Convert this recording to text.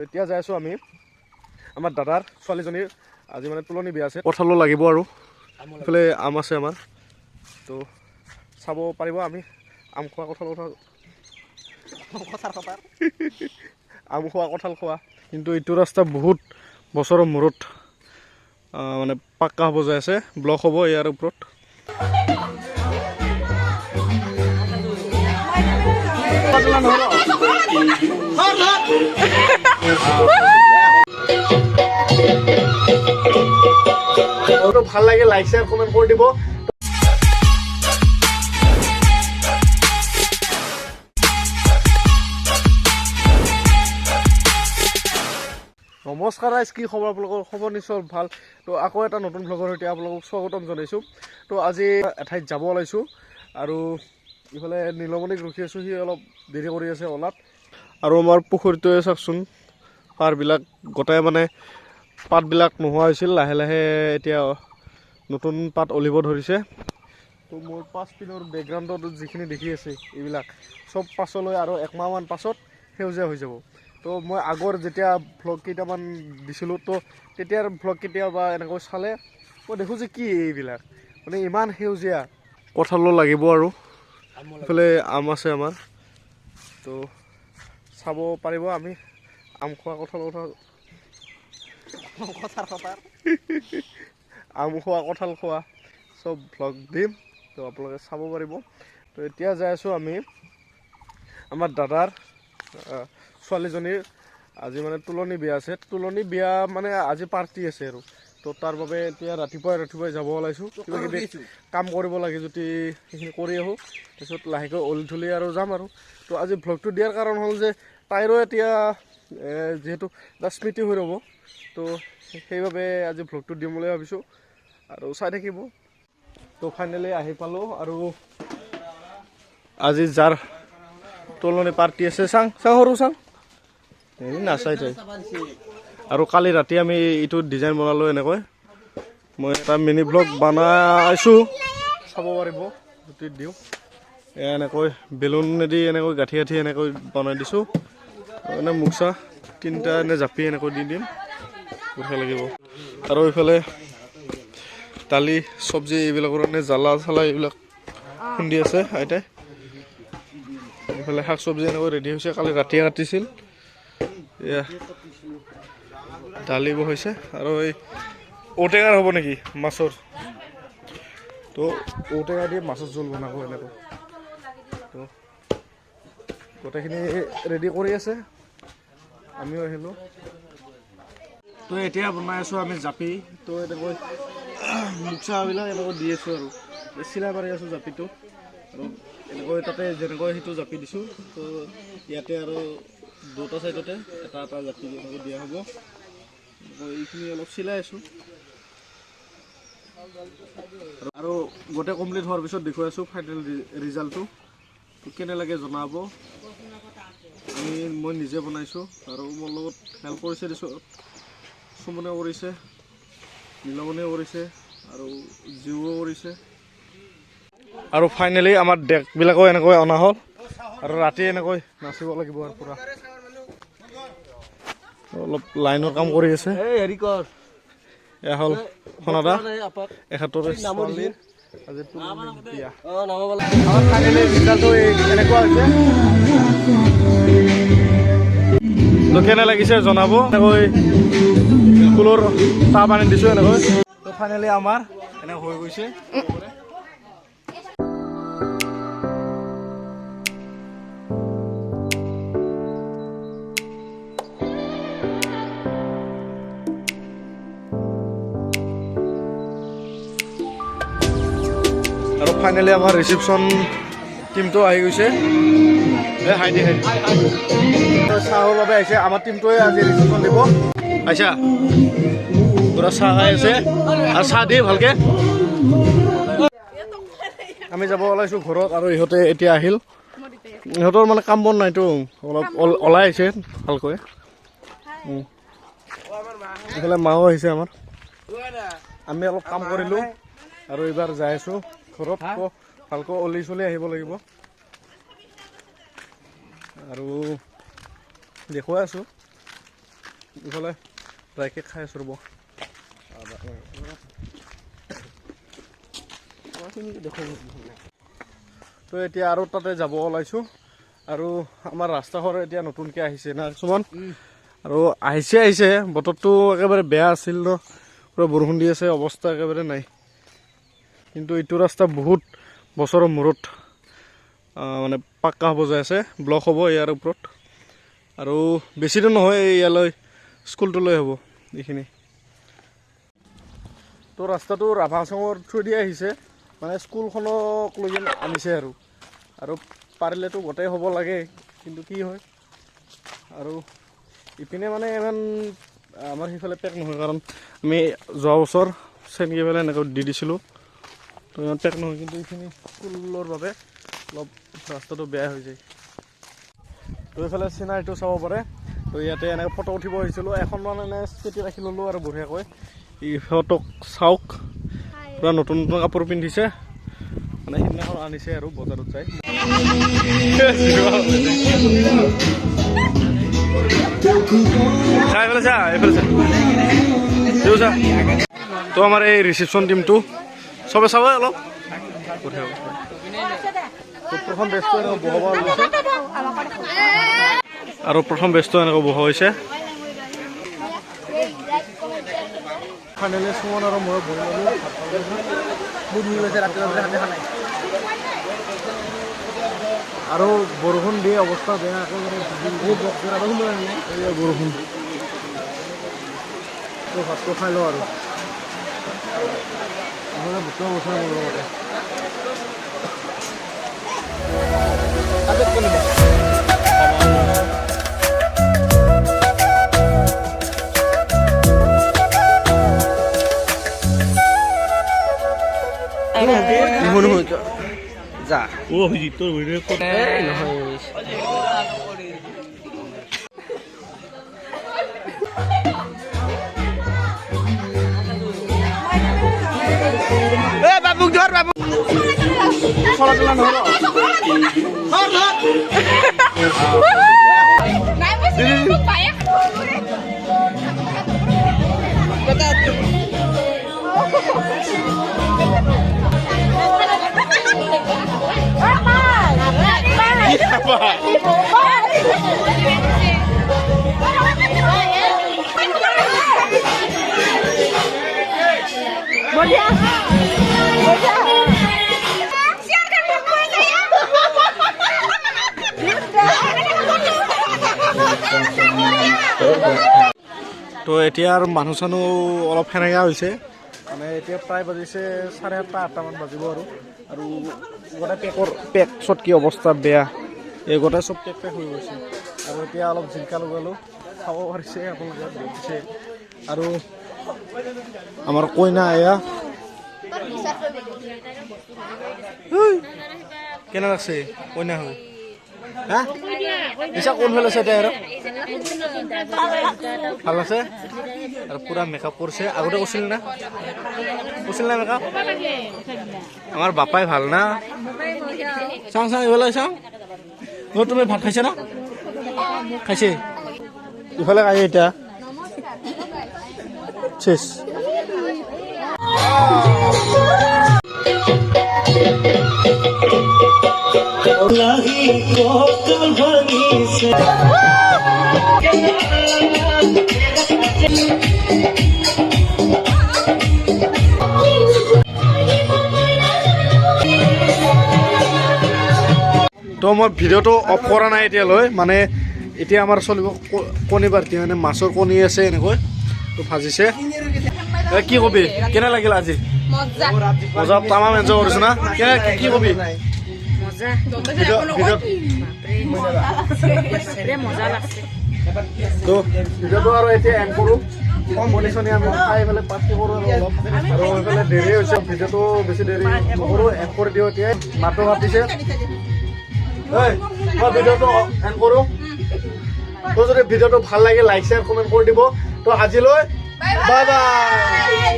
এতিয়া যাই আছোঁ আমি। আমাৰ দাদাৰ ছোৱালীজনীৰ। আজি মানে তুলনি বিয়া আছে। কঁঠালো লাগিব আৰু। এইফালে আম আছে আমাৰ। তো চাব পাৰিব আমি। আম খোৱা কঁঠাল কঁঠাল আম খোৱা কঁঠাল খোৱা। কিন্তু এইটো ৰাস্তা বহুত বছৰৰ মূৰত মানে পাক্কা হ'ব যাই আছে। ব্লক হ'ব ইয়াৰ ওপৰত। ভাল লাগে লাইক শ্বেয়াৰ কমেণ্ট কৰি দিব। নমস্কাৰ ৰাইজ কি খবৰ আপোনালোকৰ? খবৰ নিশ্চয় ভাল। তো আকৌ এটা নতুন ভ্লগৰ সৈতে আপোনালোকক স্বাগতম জনাইছোঁ। তো আজি এঠাইত যাব ওলাইছোঁ আৰু ইফালে নীলমণিক ৰখি আছোঁ সি অলপ দেৰি কৰি আছে অলাত। আৰু আমাৰ পুখুৰীটোৱে চাওকচোন। পাৰবিলাক গোটেই মানে পাতবিলাক নোহোৱা হৈছিল লাহে লাহে এতিয়া নতুন পাত অলিব ধৰিছে। তো মোৰ পাঁচ পিনৰ বেকগ্ৰাউণ্ডত যিখিনি দেখি আছে এইবিলাক চব পাছলৈ আৰু একমাহমান পাছত সেউজীয়া হৈ যাব। তো মই আগৰ যেতিয়া ভ্লগ কেইটামান দিছিলোঁ তো তেতিয়াৰ ভ্লগ কেতিয়াবা এনেকৈ চালে মই দেখোঁ যে কি এইবিলাক। মানে ইমান সেউজীয়া কঁঠালো লাগিব আৰু। এইফালে আম আছে আমাৰ। তো চাব পাৰিব আমি। আম খোৱা কঁঠাল কঁঠাল আম খোৱা কঁঠাল খোৱা চব ভ্লগ দিম তো আপোনালোকে চাব পাৰিব। তো এতিয়া যাই আছোঁ আমি আমাৰ দাদাৰ ছোৱালীজনীৰ। আজি মানে তুলনি বিয়া আছে। তুলনি বিয়া মানে আজি পাৰ্টি আছে আৰু। তো তাৰ বাবে এতিয়া ৰাতিপুৱাই ৰাতিপুৱাই যাব ওলাইছোঁ। কিবা কিবি কাম কৰিব লাগে যদি সেইখিনি কৰি আহোঁ। তাৰপিছত লাহেকৈ অলি ধলি আৰু যাম আৰু। তো আজি ভ্লগটো দিয়াৰ কাৰণ হ'ল যে তাইৰো এতিয়া যিহেতু এটা স্মৃতি হৈ ৰ'ব তো সেইবাবে আজি ভ্লগটো দিম বুলি ভাবিছোঁ আৰু চাই থাকিব। তো ফাইনেলি আহি পালোঁ আৰু আজি যাৰ তুলনি পাৰ্টি আছে চাং চাং সৰু চাং। নাচাই তাই। আৰু কালি ৰাতি আমি এইটো ডিজাইন বনালোঁ এনেকৈ। মই এটা মিনি ব্লগ বনাইছোঁ। চাব পাৰিব দিওঁ। এনেকৈ বেলুনেদি এনেকৈ গাঁঠি গাঁঠি এনেকৈ বনাই দিছোঁ। এনে মুচা তিনিটা এনে জাপি এনেকৈ দি দিম। বঢ়িয়া লাগিব। আৰু এইফালে দালি চব্জি এইবিলাকৰ কাৰণে জ্বালা চালা এইবিলাক খুন্দি আছে আইতাই। এইফালে শাক চব্জি এনেকৈ ৰেডি হৈছে কালি ৰাতিয়ে কাটিছিল। এয়া দালি হৈছে। আৰু এই ঔটেঙাৰ হ'ব নেকি মাছৰ? তো ঔটেঙা দি মাছৰ জোল বনাব এনেকৈ। গোটেইখিনি ৰেডি কৰি আছে। আমিও আহিলোঁ। তো এতিয়া বনাই আছোঁ আমি জাপি। তো এনেকৈ মুচাবিলাক এনেকৈ দি আছোঁ আৰু। চিলাই মাৰি আছোঁ জাপিটো। আৰু এনেকৈ তাতে যেনেকৈ সেইটো জাপি দিছোঁ। তো ইয়াতে আৰু দুটা চাইডতে এটা এটা জাপি এনেকৈ দিয়া হ'ব। এইখিনি অলপ চিলাই আছোঁ। আৰু- গোটেই কমপ্লিট হোৱাৰ পিছত দেখুৱাই আছোঁ ফাইনেল ৰিজাল্টটো কেনে লাগে জনাব? আমি মই নিজে বনাইছোঁ আৰু মোৰ লগত হেল্প কৰিছে দিছোঁ। সুমনে কৰিছে নীলমণিয়ে কৰিছে আৰু জিও কৰিছে। আৰু ফাইনেলি আমাৰ ডেকবিলাকো এনেকৈ অনা হ'ল আৰু ৰাতি এনেকৈ নাচিব লাগিব আৰু পূৰা। অলপ লাইনৰ কাম কৰি আছে। এই হেৰি কৰ। এয়া হ'ল সোনাদা আপাক এখেতৰে আমাৰ ফাইনেলি ৰিজাল্টটো এনেকুৱা হৈছে? তো কেনে লাগিছে জনাব। এনেকৈ স্কুলৰ চাহ পানী দিছোঁ এনেকৈ। তো ফাইনেলি আমাৰ এনে হৈ গৈছে। আৰু ফাইনেলি আমাৰ ৰিচিপশ্যন টিমটো আহি গৈছে। এই হাই দি হাই দি। চাহৰ বাবে আহিছে, আমাৰ টিমটোৱে আজি ৰিচিপশ্যন দিব। আহিছা? পূৰা চাহ খাই আছে। আৰু চাহ দি ভালকে। আমি যাব ওলাইছোঁ ঘৰত আৰু ইহঁতে এতিয়া আহিল। ইহঁতৰ মানে কাম বন নাইতো, অলপ ওলাই আহিছে ভালকৈ। এইফালে মাও আহিছে আমাৰ। আমি অলপ কাম কৰিলোঁ আৰু এইবাৰ যাই আছোঁ। ঘৰত আকৌ ভালকৈ অলি চলি আহিব লাগিব। আৰু দেখুৱাই আছোঁ। ইফালে ড্ৰাই কেক খাই আছোঁ ৰ'ব। তো এতিয়া আৰু তাতে যাব ওলাইছোঁ। আৰু আমাৰ ৰাস্তাঘৰ এতিয়া নতুনকৈ আহিছে না কিছুমান। আৰু আহিছে আহিছে। বতৰটো একেবাৰে বেয়া আছিল ন। পূৰা বৰষুণ দি আছে অৱস্থা একেবাৰে নাই। কিন্তু এইটো ৰাস্তা বহুত বছৰৰ মূৰত মানে পাক্কা হ'ব যাই আছে ব্লক হ'ব ইয়াৰ ওপৰত। আৰু বেছি দূৰ নহয় ইয়ালৈ স্কুলটোলৈ হ'ব এইখিনি। তো ৰাস্তাটো ৰাভা চঙৰ থ্ৰুদি আহিছে মানে স্কুলখনক লৈ কিনে আনিছে আৰু। আৰু পাৰিলেতো গোটেই হ'ব লাগে কিন্তু কি হয়? আৰু ইপিনে মানে ইমান আমাৰ সিফালে পেক নহয় কাৰণ আমি যোৱা বছৰ চেনকি পেলাই এনেকৈ দি দিছিলোঁ। তো ইমান পেক নহয় কিন্তু এইখিনি স্কুলৰ বাবে অলপ ৰাস্তাটো বেয়া হৈ যায়। তো এইফালে চিনাৰীটো চাব পাৰে। তো ইয়াতে এনেকৈ ফটো উঠিব আহিছিলোঁ। এখনমান এনে স্মৃতি ৰাখি ল'লোঁ আৰু বঢ়িয়াকৈ। ইহঁতক চাওক। পূৰা নতুন নতুন কাপোৰ পিন্ধিছে। মানে সিদিনাখন আনিছে আৰু বজাৰত যাই চা এইফালে চা এইফালে চা তো আমাৰ এই ৰিচিপশ্যন টিমটো সবে সবে অলপ আৰু প্ৰথম বেচটো এনেকৈ বহা হৈছে। ফাইনেলি সুমন আৰু মই বনালোঁ বহুত মিল ৰাতি ৰাতি হাতে আৰু বৰষুণ দিয়ে অৱস্থা বেয়া আকৌ মানে বৰষুণ ভাতটো খাই লওঁ আৰু। যা ও অভিজিৎ তোর ভিডিও করে চলা চলা নহ'ব তো এতিয়া আৰু মানুহ চানুহ অলপ সেনেকা হৈছে। মানে এতিয়া প্ৰায় বাজিছে চাৰে সাতটা আঠটামান বাজিব আৰু। আৰু গোটেই পেকৰ, পেক চটকি অৱস্থা বেয়া। এই গোটেই চব পেক পেক হৈ গৈছে। আৰু এতিয়া অলপ জিংকা লগালোঁ। খাব পাৰিছে, আপোনালোকে দেখিছে আৰু আমাৰ কইনা এয়া। কেনে লাগছে? কইনা হৈ হ্যাঁ? ইসা কোন হলো সেটা আর ভালো আছে? আর পুরা মেকআপ করছে আগতে করছিল না? করছিল না মেকআপ আমার বাপাই ভালো না? চাং চাং ইফালে চাং ও তুমি ভাত খাইছে না? খাইছে? ইফালে খাই এটা শেষ। Thank you. তো মই ভিডিঅ'টো অফ কৰা নাই এতিয়ালৈ মানে এতিয়া আমাৰ চলিব ক- কণী পাৰ্টি মানে মাছৰ কণী আছে এনেকৈ তো ভাজিছে। এ, কি কবি? কেনে লাগিল আজি? মজা। মজা তামাম এনজয় কৰিছো না। কেনে কি- কি তো ভিডিঅ'টো আৰু এতিয়া এণ্ড কৰোঁ। চনি আমি খাই পেলাই পাৰ্টি কৰোঁ আৰু অলপ। আৰু সেইফালে দেৰি হৈছে ভিডিঅ'টো বেছি দেৰি নকৰোঁ এণ্ড কৰি দিওঁ এতিয়া মাতো মাতিছে। মই ভিডিঅ'টো এণ্ড কৰোঁ। তো যদি ভিডিঅ'টো ভালো লাগে লাইক শ্বেয়াৰ কমেণ্ট কৰি দিব। তো আজিলৈ বাই বাই